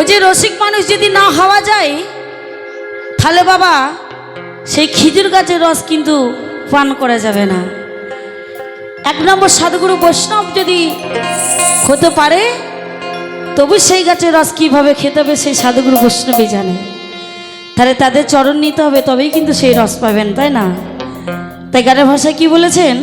ওই যে রসিক মানুষ যদি না হওয়া যায়, তাহলে বাবা, সেই খিজুর গাছের রস কিন্তু পান করা যাবে না। এক নম্বর সাধুগুরু বৈষ্ণব যদি হতে পারে, তবু সেই গাছের রস কীভাবে খেতে হবে সেই সাধুগুরু বৈষ্ণবই জানে। তাহলে তাদের চরণ নিতে হবে, তবেই কিন্তু সেই রস পাবেন, তাই না? তাই গানের ভাষায় কি বলেছেন?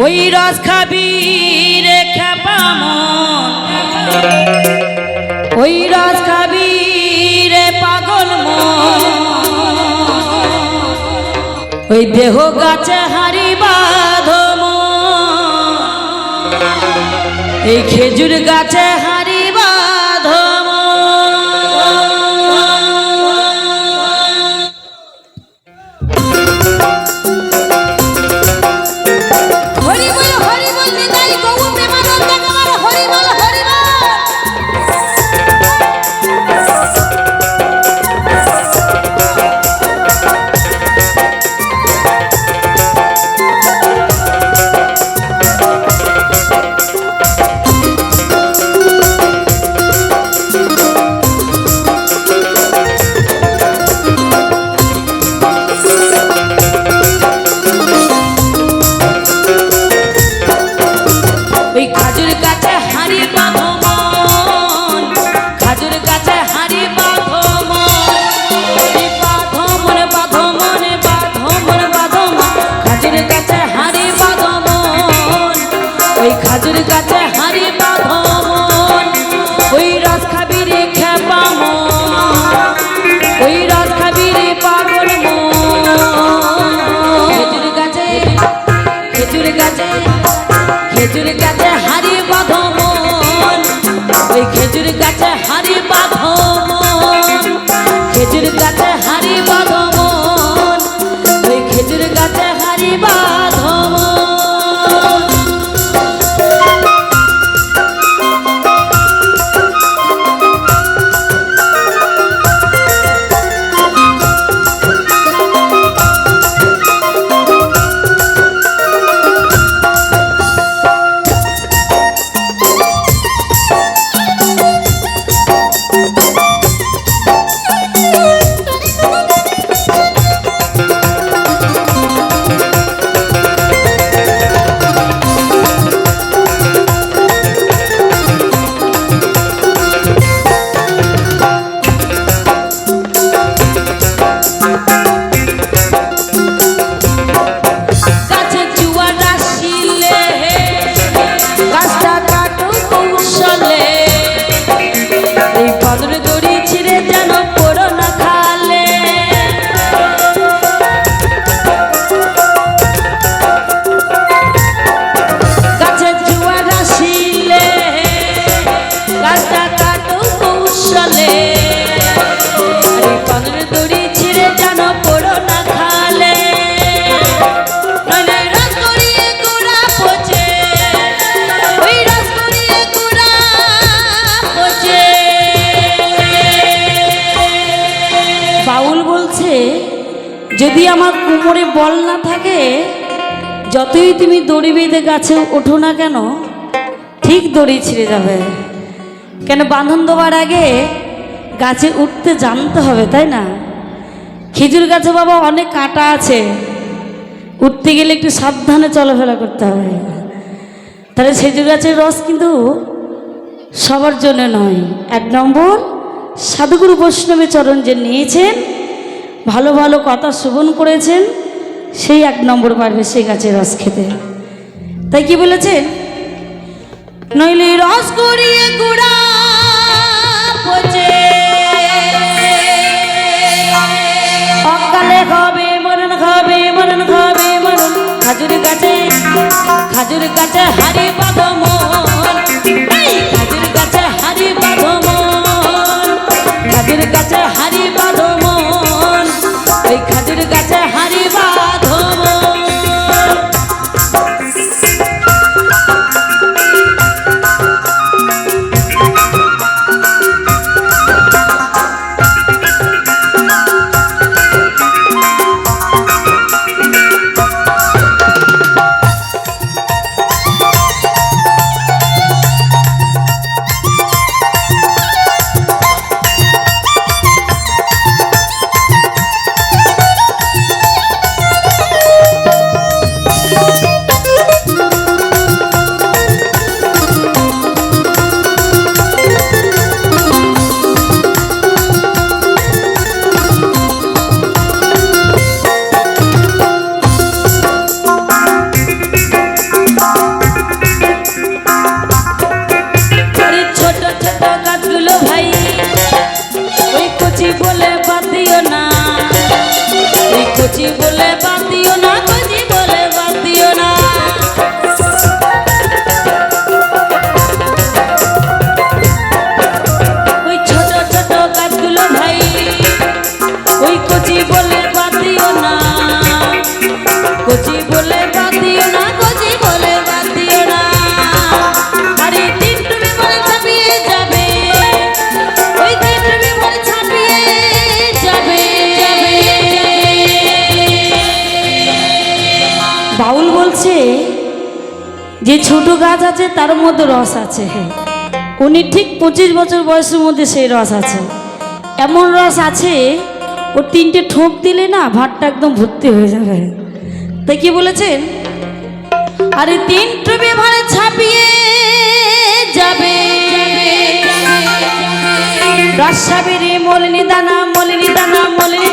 ওই রস খাবি রে খেপামন ওই রস খাবি রে পাগল ওই দেহ গাছে হারি বাঁধম এই খেজুর গাছে যদি আমার কোমরে বল না থাকে, যতই তুমি দড়ি বেঁধে গাছে ওঠো না কেন, ঠিক দড়ি ছিঁড়ে যাবে। কেন বাঁধন দেওয়ার আগে গাছে উঠতে জানতে হবে, তাই না? খেজুর গাছে বাবা অনেক কাঁটা আছে। উঠতে গেলে একটু সাবধানে চলাফেরা করতে হবে। তাহলে খেজুর গাছের রস কিন্তু সবার জন্য নয়। এক নম্বর, সাধুগুরু বৈষ্ণবের চরণ যে নিয়েছেন ভালো ভালো কথা শ্রবণ করেছেন, সেই এক নম্বর পারবে সেই গাছের রস খেতে। তাই কি বলেছেন? নইলে রস গড়িয়ে গুড়া অকালে খাবে মরণ খাবে মরণ খাবে মরণ। খাজুর গাছে খাজুর গাছে বলছে যে ছোট গাছ আছে, তার মধ্যে রস আছে। উনি ঠিক পঁচিশ বছর বয়সের মধ্যে সেই রস আছে। এমন রস আছে, ও তিনটে ঠোক দিলে না, ভাতটা একদম ভর্তি হয়ে যাবে। তাই কি বলেছেন? আরে তিন টুবে ভারে ছাপিয়ে যাবে। রসাবেরে মলিনী দানা মলিনী দানা, মলিনী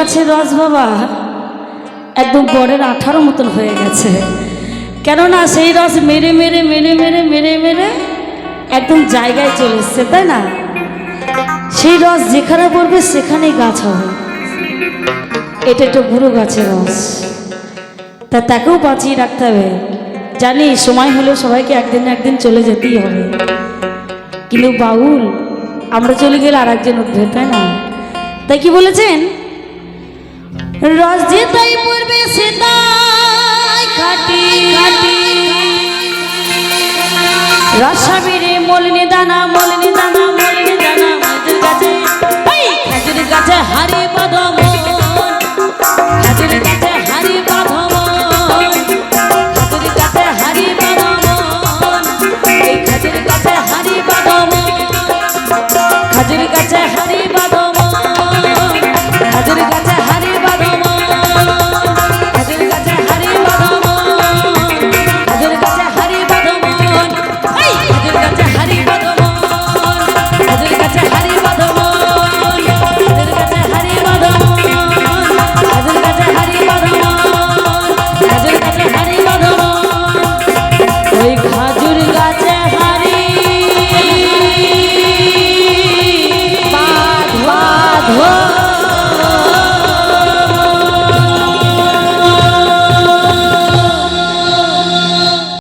গাছের রস বাবা। একদম বরের আঠারো মতন হয়ে গেছে। কেননা সেই রস মেরে মেরে মেরে মেরে মেরে মেরে একদম জায়গায় চলে এসছে, তাই না? সেই রস যেখানে পড়বে সেখানেই গাছ হবে। এটা একটা বুড়ো গাছের রস। তা তাকেও বাঁচিয়ে রাখতে হবে। জানি সময় হলেও সবাইকে একদিন একদিন চলে যেতেই হবে। কিন্তু বাউল, আমরা চলে গেলে আর একজন উঠবে, তাই না? তাই কি বলেছেন? রস যে তাই পড়বে সে তাই খাটি রসাবিরে মলিনী